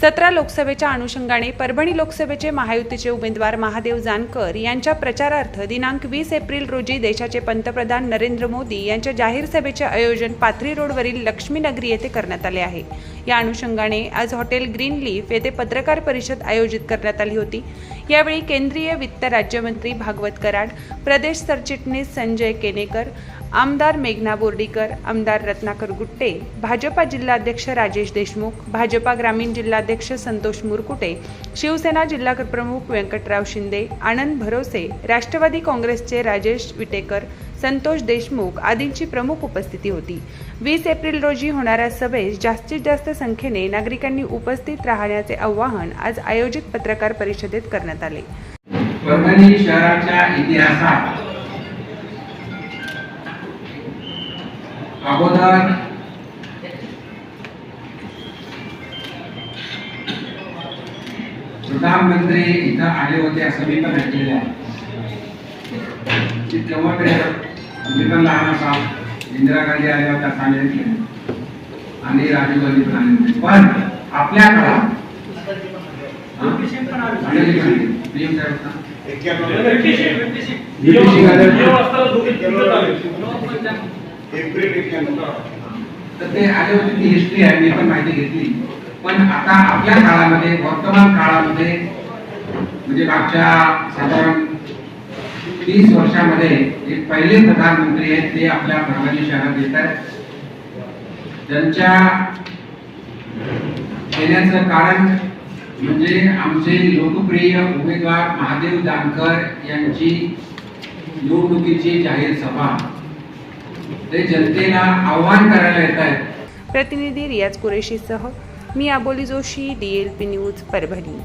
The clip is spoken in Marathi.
सतरा लोकसभेच्या अनुषंगाने परभणी लोकसभेचे महायुतीचे उमेदवार महादेव जानकर यांच्या प्रचारार्थ दिनांक वीस एप्रिल रोजी देशाचे पंतप्रधान नरेंद्र मोदी यांच्या जाहीर सभेचे आयोजन पाथरी रोडवरील लक्ष्मीनगरी येथे करण्यात आले आहे. या अनुषंगाने आज हॉटेल ग्रीन लीफ येथे पत्रकार परिषद आयोजित करण्यात आली होती. यावेळी केंद्रीय वित्त राज्यमंत्री भागवत कराड प्रदेश सरचिटणीस संजय केनेकर आमदार मेघना बोर्डीकर आमदार रत्नाकर गुट्टे भाजपा जिल्हाध्यक्ष राजेश देशमुख भाजपा ग्रामीण जिल्हाध्यक्ष संतोष मुरकुटे शिवसेना जिल्हा प्रमुख व्यंकटराव शिंदे आनंद भरोसे राष्ट्रवादी काँग्रेसचे राजेश विटेकर संतोष देशमुख आदींची प्रमुख उपस्थिती होती. वीस एप्रिल रोजी होणाऱ्या सभेस जास्तीत जास्त संख्येने नागरिकांनी उपस्थित राहण्याचे आवाहन आज आयोजित पत्रकार परिषदेत करण्यात आले. परभणी शहराच्या इतिहासात अगोदर प्रधानमंत्री इथं आले होते असं मी पण ऐकलेलं आहे. तेव्हा ते मी पण लहान असा इंदिरा गांधी आल्या होत्या सांगितले. आणि राजीव गांधी पण आले होते. पण आपल्या काळात? आणि PM साहेब होता. तर ते आले होते ती हिस्ट्री आहे मी पण माहिती घेतली. पण आता आपल्या काळामध्ये वर्तमान काळामध्ये म्हणजे मागच्या साधारण तीस वर्षामध्ये जे पहिले प्रधानमंत्री आहेत ते आपल्या परभणी शहरात येत आहेत. त्यांच्या येण्याचं कारण म्हणजे आमचे लोकप्रिय उमेदवार महादेव जानकर यांची निवडणुकीची जाहीर सभा. ते जनतेला आव्हान करायला येत आहेत. प्रतिनिधी रियाज कुरेशीसह मी Aboli Joshi D L P news Parbhani.